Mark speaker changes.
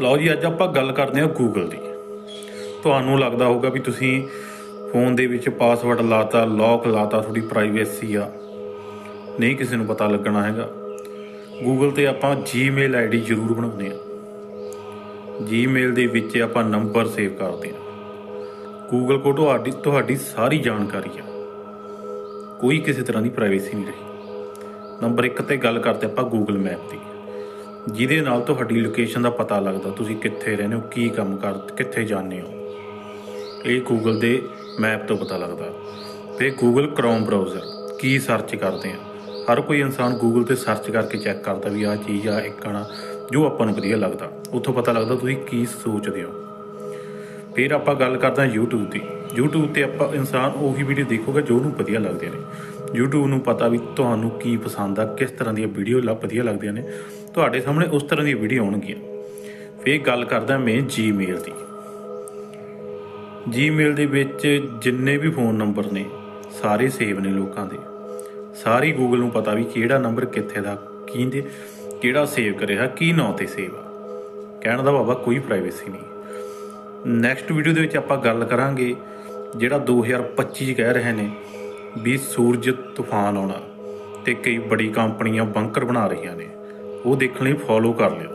Speaker 1: ਲਓ ਜੀ, ਅੱਜ ਆਪਾਂ ਗੱਲ ਕਰਦੇ ਹਾਂ ਗੂਗਲ ਦੀ। ਤੁਹਾਨੂੰ ਲੱਗਦਾ ਹੋਊਗਾ ਵੀ ਤੁਸੀਂ ਫੋਨ ਦੇ ਵਿੱਚ ਪਾਸਵਰਡ ਲਾਤਾ ਲੌਕ ਲਾਤਾ, ਤੁਹਾਡੀ ਪ੍ਰਾਈਵੇਸੀ ਆ। ਨਹੀਂ ਕਿਸੇ ਨੂੰ ਪਤਾ ਲੱਗਣਾ ਹੈਗਾ। ਗੂਗਲ ਤੇ ਆਪਾਂ ਜੀਮੇਲ ਆਈਡੀ ਜ਼ਰੂਰ ਬਣਾਉਂਦੇ ਆ ਜੀਮੇਲ ਦੇ ਵਿੱਚ ਆਪਾਂ ਨੰਬਰ ਸੇਵ ਕਰਦੇ ਆ ਗੂਗਲ ਕੋ ਤੁਹਾਡੀ ਤੁਹਾਡੀ ਸਾਰੀ ਜਾਣਕਾਰੀ ਆ। ਕੋਈ ਕਿਸੇ ਤਰ੍ਹਾਂ ਦੀ ਪ੍ਰਾਈਵੇਸੀ ਨਹੀਂ ਰਹੀ। ਨੰਬਰ 1 ਤੇ ਗੱਲ ਕਰਦੇ ਆਪਾਂ ਗੂਗਲ ਮੈਪ ਦੀ। ਜਿਹਦੇ ਨਾਲ ਤੁਹਾਡੀ ਲੋਕੇਸ਼ਨ ਦਾ ਪਤਾ ਲੱਗਦਾ, ਤੁਸੀਂ ਕਿੱਥੇ ਰਹਿੰਦੇ ਹੋ, ਕੀ ਕੰਮ ਕਰ, ਕਿੱਥੇ ਜਾਂਦੇ ਹੋ। ਇਹ ਗੂਗਲ ਦੇ ਮੈਪ ਤੋਂ ਪਤਾ ਲੱਗਦਾ। ਫਿਰ ਗੂਗਲ ਕ੍ਰੋਮ ਬ੍ਰਾਊਜ਼ਰ ਕੀ ਸਰਚ ਕਰਦੇ ਆ। ਹਰ ਕੋਈ ਇਨਸਾਨ ਗੂਗਲ ਤੇ ਸਰਚ ਕਰਕੇ ਚੈੱਕ ਕਰਦਾ ਵੀ ਆਹ ਚੀਜ਼ ਆ ਇੱਕਣਾ ਜੋ ਆਪਾਂ ਨੂੰ ਵਧੀਆ ਲੱਗਦਾ। ਉੱਥੋਂ ਪਤਾ ਲੱਗਦਾ ਤੁਸੀਂ ਕੀ ਸੋਚਦੇ ਹੋ। ਫਿਰ ਆਪਾਂ ਗੱਲ ਕਰਦੇ ਹਾਂ YouTube ਦੀ। YouTube ਤੇ ਆਪਾਂ ਇਨਸਾਨ ਉਹੀ ਵੀਡੀਓ ਦੇਖੂਗਾ ਜੋ ਉਹਨੂੰ ਵਧੀਆ ਲੱਗਦੇ ਨੇ। YouTube ਨੂੰ ਪਤਾ ਵੀ ਤੁਹਾਨੂੰ ਕੀ ਪਸੰਦ ਆ, ਕਿਸ ਤਰ੍ਹਾਂ ਦੀਆਂ ਵੀਡੀਓ ਲੱਭ ਵਧੀਆ ਲੱਗਦੀਆਂ ਨੇ, ਤੁਹਾਡੇ ਸਾਹਮਣੇ ਉਸ ਤਰ੍ਹਾਂ ਦੀਆਂ ਵੀਡੀਓ ਆਉਣਗੀਆਂ। ਫਿਰ ਗੱਲ ਕਰਦਾ ਮੈਂ Gmail ਦੀ। Gmail ਦੇ ਵਿੱਚ ਜਿੰਨੇ ਵੀ ਫੋਨ ਨੰਬਰ ਨੇ, ਸਾਰੇ ਸੇਵ ਨੇ ਲੋਕਾਂ ਦੇ। ਸਾਰੀ Google ਨੂੰ ਪਤਾ ਵੀ ਕਿਹੜਾ ਨੰਬਰ ਕਿੱਥੇ ਦਾ, ਕਿਹਦੇ, ਕਿਹੜਾ ਸੇਵ ਕਰਿਆ ਕੀ ਨਾਂ ਤੇ ਸੇਵ ਆ। ਕਹਿਣ ਦਾ ਬਾਬਾ ਕੋਈ ਪ੍ਰਾਈਵੇਸੀ ਨਹੀਂ। ਨੈਕਸਟ ਵੀਡੀਓ ਦੇ ਵਿੱਚ ਆਪਾਂ ਗੱਲ ਕਰਾਂਗੇ, ਜਿਹੜਾ 2025 ਚ ਕਹਿ ਰਹੇ ਨੇ ਵੀ ਸੂਰਜ ਤੂਫਾਨ ਆਉਣਾ ਤੇ ਕਈ ਬੜੀ ਕੰਪਨੀਆਂ ਬੰਕਰ ਬਣਾ ਰਹੀਆਂ ਨੇ। ਉਹ ਦੇਖਣ ਲਈ ਫੋਲੋ ਕਰ ਲਿਓ।